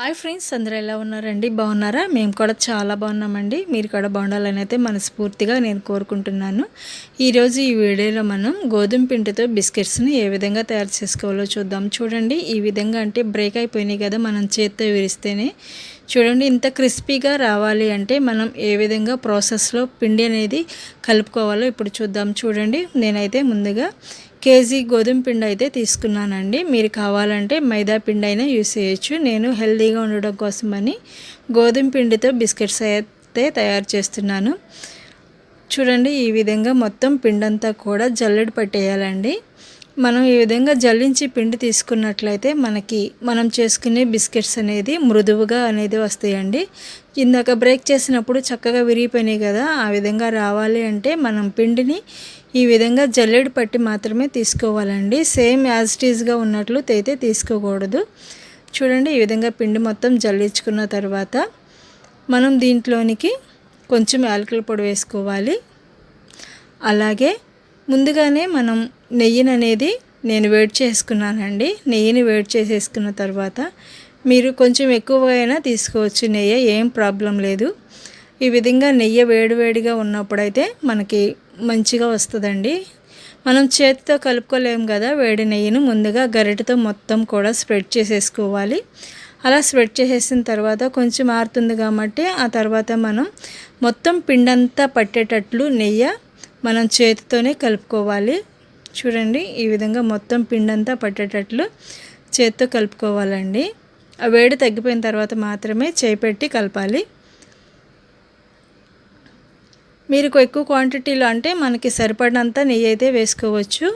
Hi friends అందరూ ఎలా ఉన్నారండి? బాగున్నారా? మేము కూడా చాలా బాగున్నామండి. మీరు కూడా బాగుండాలని అయితే మనస్ఫూర్తిగా నేను కోరుకుంటున్నాను. ఈరోజు ఈ వీడియోలో మనం గోధుమ పిండితో బిస్కెట్స్ని ఏ విధంగా తయారు చేసుకోవాలో చూద్దాం. చూడండి ఈ విధంగా అంటే బ్రేక్ అయిపోయినాయి కదా మనం చేత్తో విరిస్తేనే. చూడండి ఇంత క్రిస్పీగా రావాలి అంటే మనం ఏ విధంగా ప్రాసెస్లో పిండి అనేది కలుపుకోవాలో ఇప్పుడు చూద్దాం. చూడండి నేనైతే ముందుగా కేజీ గోధుమ పిండి అయితే తీసుకున్నానండి. మీరు కావాలంటే మైదా పిండి అయినా యూస్ చేయొచ్చు. నేను హెల్తీగా ఉండడం కోసమని గోధుమ పిండితో బిస్కెట్స్ అయితే తయారు చేస్తున్నాను. చూడండి ఈ విధంగా మొత్తం పిండంతా కూడా జల్లెడ పట్టేయాలండి. మనం ఈ విధంగా జల్లించి పిండి తీసుకున్నట్లయితే మనకి మనం చేసుకునే బిస్కెట్స్ అనేది మృదువుగా అనేది వస్తాయండి. ఇందాక బ్రేక్ చేసినప్పుడు చక్కగా విరిగిపోయినాయి కదా ఆ విధంగా రావాలి అంటే మనం పిండిని ఈ విధంగా జల్లెడు పట్టి మాత్రమే తీసుకోవాలండి. సేమ్ యాజ్ టీజ్గా ఉన్నట్లు అయితే తీసుకోకూడదు. చూడండి ఈ విధంగా పిండి మొత్తం జల్లించుకున్న తర్వాత మనం దీంట్లోనికి కొంచెం యాలకుల పొడి వేసుకోవాలి. అలాగే ముందుగానే మనం నెయ్యిని అనేది నేను వేడి చేసుకున్నానండి. నెయ్యిని వేడి చేసేసుకున్న తర్వాత మీరు కొంచెం ఎక్కువైనా తీసుకోవచ్చు. నెయ్యి ఏం ప్రాబ్లం లేదు. ఈ విధంగా నెయ్యి వేడివేడిగా ఉన్నప్పుడైతే మనకి మంచిగా వస్తుందండి. మనం చేతితో కలుపుకోలేము కదా వేడి నెయ్యిని ముందుగా గరిటతో మొత్తం కూడా స్ప్రెడ్ చేసేసుకోవాలి. అలా స్ప్రెడ్ చేసేసిన తర్వాత కొంచెం మారుతుంది కాబట్టి ఆ తర్వాత మనం మొత్తం పిండంతా పట్టేటట్లు నెయ్యి మనం చేతితోనే కలుపుకోవాలి. చూడండి ఈ విధంగా మొత్తం పిండంతా పట్టేటట్లు చేతితో కలుపుకోవాలండి. ఆ వేడి తగ్గిపోయిన తర్వాత మాత్రమే చేయి పెట్టి కలపాలి. మీరు ఎక్కువ క్వాంటిటీలో అంటే మనకి సరిపడినంత నెయ్యి అయితే వేసుకోవచ్చు.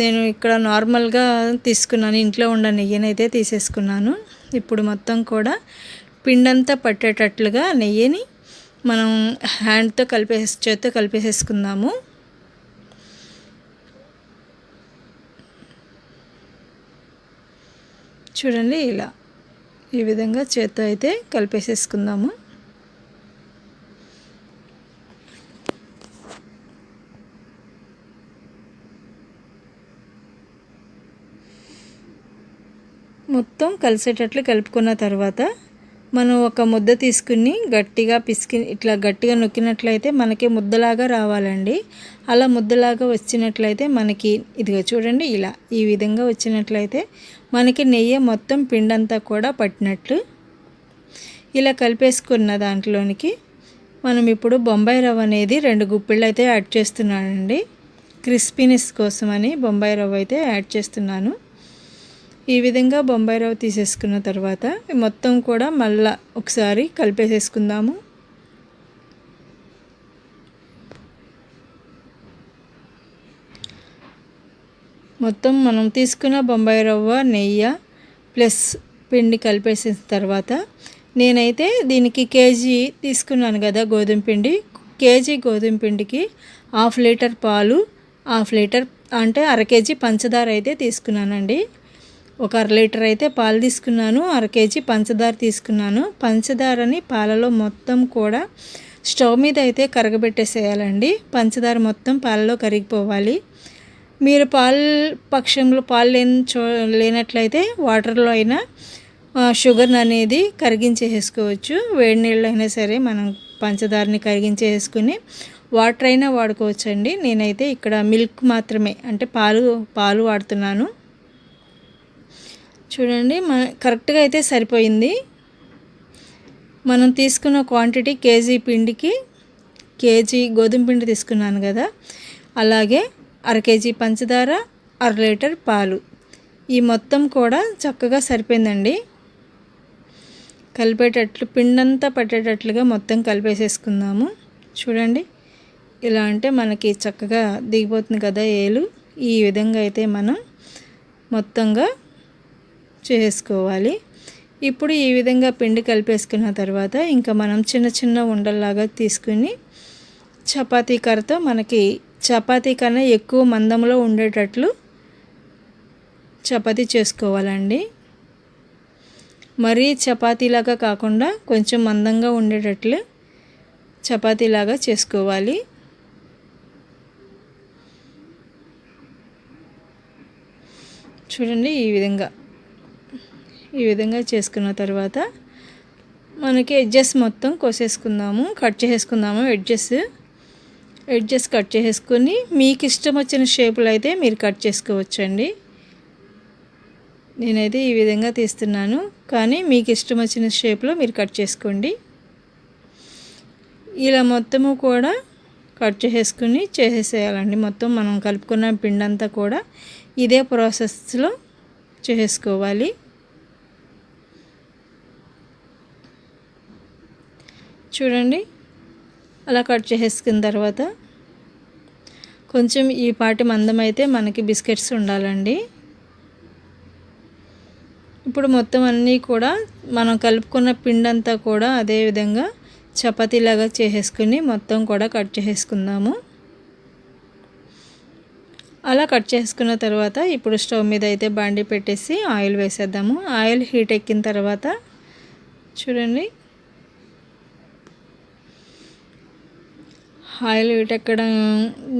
నేను ఇక్కడ నార్మల్గా తీసుకున్నాను. ఇంట్లో ఉన్న నెయ్యిని అయితే తీసేసుకున్నాను. ఇప్పుడు మొత్తం కూడా పిండంతా పట్టేటట్లుగా నెయ్యిని మనం హ్యాండ్తో కలిపేసి చేత్తో కలిపేసేసుకుందాము. చూడండి ఇలా ఈ విధంగా చేత్తో అయితే కలిపేసేసుకుందాము. మొత్తం కలిసేటట్లు కలుపుకున్న తర్వాత మనం ఒక ముద్ద తీసుకుని గట్టిగా పిసికి ఇట్లా గట్టిగా నొక్కినట్లయితే మనకి ముద్దలాగా రావాలండి. అలా ముద్దలాగా వచ్చినట్లయితే మనకి ఇదిగో చూడండి ఇలా ఈ విధంగా వచ్చినట్లయితే మనకి నెయ్యి మొత్తం పిండంతా కూడా పట్టినట్లు. ఇలా కలిపేసుకున్న దాంట్లోనికి మనం ఇప్పుడు బొంబాయి రవ్వ అనేది రెండు గుప్పిళ్ళు అయితే యాడ్ చేస్తున్నానండి. క్రిస్పీనెస్ కోసమని బొంబాయి రవ్వ అయితే యాడ్ చేస్తున్నాను. ఈ విధంగా బొంబాయి రవ్వ తీసేసుకున్న తర్వాత మొత్తం కూడా మళ్ళా ఒకసారి కలిపేసేసుకుందాము. మొత్తం మనం తీసుకున్న బొంబాయి రవ్వ నెయ్యి ప్లస్ పిండి కలిపేసిన తర్వాత నేనైతే దీనికి కేజీ తీసుకున్నాను కదా గోధుమ పిండి. కేజీ గోధుమ పిండికి హాఫ్ లీటర్ పాలు హాఫ్ లీటర్ అంటే అర కేజీ పంచదార అయితే తీసుకున్నానండి. ఒక అర లీటర్ అయితే పాలు తీసుకున్నాను అర కేజీ పంచదార తీసుకున్నాను. పంచదారని పాలలో మొత్తం కూడా స్టవ్ మీద అయితే కరగబెట్టేసేయాలండి. పంచదార మొత్తం పాలలో కరిగిపోవాలి. మీరు పాలు పక్షంలో పాలు లేని చో లేనట్లయితే వాటర్లో అయినా షుగర్ అనేది కరిగించేసుకోవచ్చు వేడి నీళ్ళు అయినా సరే మనం పంచదారని కరిగించేసుకుని వాటర్ అయినా వాడుకోవచ్చండి. నేనైతే ఇక్కడ మిల్క్ మాత్రమే అంటే పాలు పాలు వాడుతున్నాను. చూడండి మన కరెక్ట్గా అయితే సరిపోయింది. మనం తీసుకున్న క్వాంటిటీ కేజీ పిండికి కేజీ గోధుమ పిండి తీసుకున్నాను కదా. అలాగే అర కేజీ పంచదార అర లీటర్ పాలు. ఈ మొత్తం కూడా చక్కగా సరిపోయిందండి. కలిపేటట్లు పిండంతా పట్టేటట్లుగా మొత్తం కలిపేసేసుకుందాము. చూడండి ఇలా అంటే మనకి చక్కగా దిగిపోతుంది కదా ఏలు. ఈ విధంగా అయితే మనం మొత్తంగా చేసుకోవాలి. ఇప్పుడు ఈ విధంగా పిండి కలిపేసుకున్న తర్వాత ఇంకా మనం చిన్న చిన్న ఉండల్లాగా తీసుకుని చపాతీ కర్రతో మనకి చపాతీ కన్నా ఎక్కువ మందంలో ఉండేటట్లు చపాతీ చేసుకోవాలండి. మరీ చపాతీలాగా కాకుండా కొంచెం మందంగా ఉండేటట్లు చపాతీలాగా చేసుకోవాలి. చూడండి ఈ విధంగా. ఈ విధంగా చేసుకున్న తర్వాత మనకి ఎడ్జెస్ మొత్తం కోసేసుకుందాము కట్ చేసుకుందాము ఎడ్జెస్ ఎడ్జెస్ కట్ చేసేసుకొని మీకు ఇష్టం వచ్చిన షేపులు అయితే మీరు కట్ చేసుకోవచ్చండి. నేనైతే ఈ విధంగా తీస్తున్నాను కానీ మీకు ఇష్టం వచ్చిన షేప్లో మీరు కట్ చేసుకోండి. ఇలా మొత్తము కూడా కట్ చేసుకుని చేసేసేయాలండి. మొత్తం మనం కలుపుకున్న పిండంతా కూడా ఇదే ప్రాసెస్లో చేసుకోవాలి చూడండి. అలా కట్ చేసుకున్న తర్వాత కొంచెం ఈ పాటి మందం అయితే మనకి బిస్కెట్స్ ఉండాలండి. ఇప్పుడు మొత్తం అన్నీ కూడా మనం కలుపుకున్న పిండి అంతా కూడా అదే విధంగా చపాతీలాగా చేసేసుకుని మొత్తం కూడా కట్ చేసుకుందాము అలా కట్ చేసుకున్న తర్వాత ఇప్పుడు స్టవ్ మీద అయితే బాండి పెట్టేసి ఆయిల్ వేసేద్దాము. ఆయిల్ హీట్ ఎక్కిన తర్వాత చూడండి. ఆయిల్ హీట్ ఎక్కడం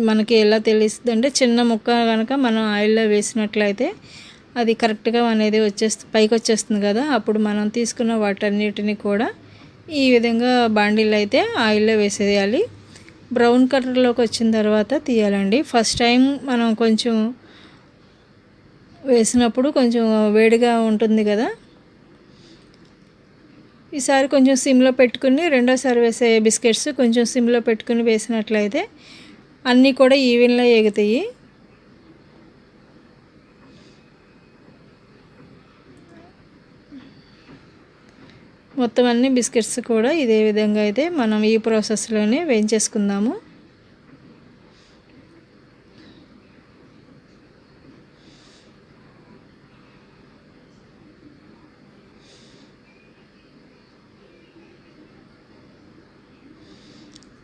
మనకి ఎలా తెలుస్తుంది అంటే చిన్న ముక్క కనుక మనం ఆయిల్లో వేసినట్లయితే అది కరెక్ట్గా అనేది వచ్చేస్తుంది పైకి వచ్చేస్తుంది కదా. అప్పుడు మనం తీసుకున్న వాటన్నిటిని కూడా ఈ విధంగా బాండీలు అయితే ఆయిల్లో వేసేయాలి. బ్రౌన్ కలర్లోకి వచ్చిన తర్వాత తీయాలండి. ఫస్ట్ టైం మనం కొంచెం వేసినప్పుడు కొంచెం వేడిగా ఉంటుంది కదా. ఈసారి కొంచెం సిమ్లో పెట్టుకుని రెండోసారి వేసే బిస్కెట్స్ కొంచెం సిమ్లో పెట్టుకుని వేసినట్లయితే అన్నీ కూడా ఈవెన్లో ఎగుతాయి. మొత్తం అన్ని బిస్కెట్స్ కూడా ఇదే విధంగా అయితే మనం ఈ ప్రాసెస్లోనే వేయించేసుకుందాము.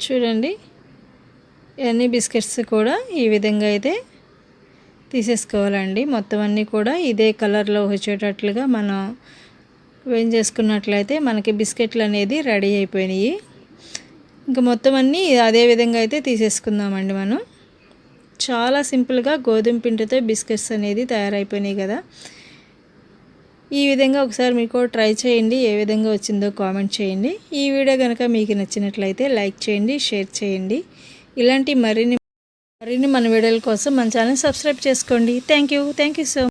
చూడండి. ఇవన్నీ బిస్కెట్స్ కూడా ఈ విధంగా అయితే తీసేసుకోవాలండి. మొత్తం అన్నీ కూడా ఇదే కలర్లో వచ్చేటట్లుగా మనం వేం చేసుకున్నట్లయితే మనకి బిస్కెట్లు అనేది రెడీ అయిపోయినాయి. ఇంకా మొత్తం అన్నీ అదే విధంగా అయితే తీసేసుకుందామండి మనం. చాలా సింపుల్గా గోధుమ పిండితో బిస్కెట్స్ అనేది తయారైపోయినాయి కదా. ఈ విధంగా ఒకసారి మీకు ట్రై చేయండి ఏ విధంగా వచ్చిందో కామెంట్ చేయండి. ఈ వీడియో కనుక మీకు నచ్చినట్లయితే లైక్ చేయండి షేర్ చేయండి. ఇలాంటి మరిన్ని మరిన్ని మన వీడియోల కోసం మన ఛానల్ సబ్స్క్రైబ్ చేసుకోండి. Thank you thank you so